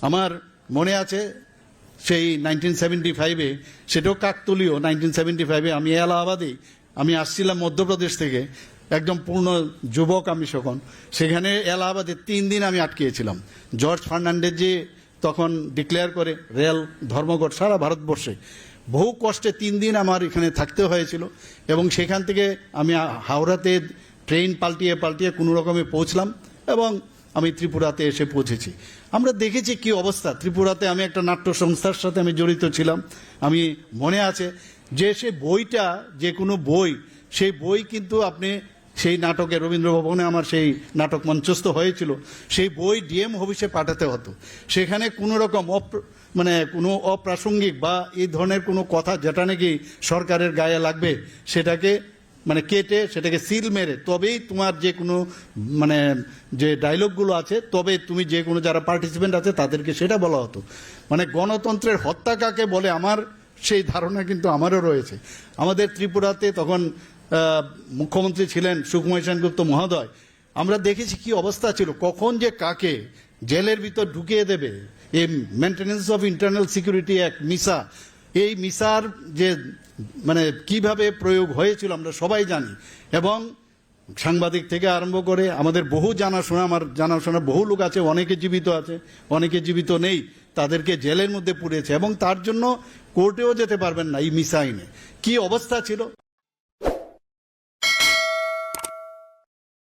আমার মনে আছে সেই নাইনটিন সেভেন্টি ফাইভে, সেটাও কাকতলীয় নাইনটিন সেভেন্টি ফাইভে আমি এলাহাবাদে, আমি আসছিলাম মধ্যপ্রদেশ থেকে, একদম পূর্ণ যুবক আমি তখন সেখানে এলাহাবাদে তিন দিন আমি আটকিয়েছিলাম জর্জ ফার্নান্ডেজ যে তখন ডিক্লেয়ার করে, রেল ধর্মঘট সারা ভারতবর্ষে। বহু কষ্টে তিন দিন আমার এখানে থাকতে হয়েছিল এবং সেখান থেকে আমি হাওড়াতে ট্রেন পাল্টিয়ে পাল্টিয়ে কোনো রকমে পৌঁছলাম এবং আমি ত্রিপুরাতে এসে পৌঁছেছি। আমরা দেখেছি কি অবস্থা। ত্রিপুরাতে আমি একটা নাট্য সংস্থার সাথে আমি জড়িত ছিলাম। আমি মনে আছে যে সে বইটা, যে কোনো বই, সেই বই কিন্তু আপনি সেই নাটকে রবীন্দ্র ভবনে আমার সেই নাটক মঞ্চস্থ হয়েছিল। সেই বই ডিএম অফিসে পাঠাতে হতো। সেখানে কোনো রকম অপ্র- মানে কোনো অপ্রাসঙ্গিক বা এই ধরনের কোনো কথা যেটা নাকি সরকারের গায়ে লাগবে, সেটাকে মানে কেটে সেটাকে সিল মেরে, তবেই তোমার যে কোনো মানে যে ডায়লগগুলো আছে, তবে তুমি যে কোনো যারা পার্টিসিপেন্ট আছে তাদেরকে সেটা বলা হতো। মানে গণতন্ত্রের হত্যা কাকে বলে আমার, সেই ধারণা কিন্তু আমারও রয়েছে। আমাদের ত্রিপুরাতে তখন মুখ্যমন্ত্রী ছিলেন সুকুমার সেনগুপ্ত মহোদয়। আমরা দেখেছি কি অবস্থা ছিল, কখন যে কাকে জেলের ভিতর ঢুকিয়ে দেবে, এই maintenance of internal security act MISA. এই মিসার যে মানে কীভাবে প্রয়োগ হয়েছিল আমরা সবাই জানি। এবং সাংবাদিক থেকে আরম্ভ করে আমাদের বহু জানাশোনা, আমার জানাশোনা বহু লোক আছে, অনেকে জীবিত আছে, অনেকে জীবিত নেই, তাদেরকে জেলের মধ্যে পুড়েছে এবং তার জন্য কোর্টেও যেতে পারবেন না এই মিসাইনে কি অবস্থা ছিল?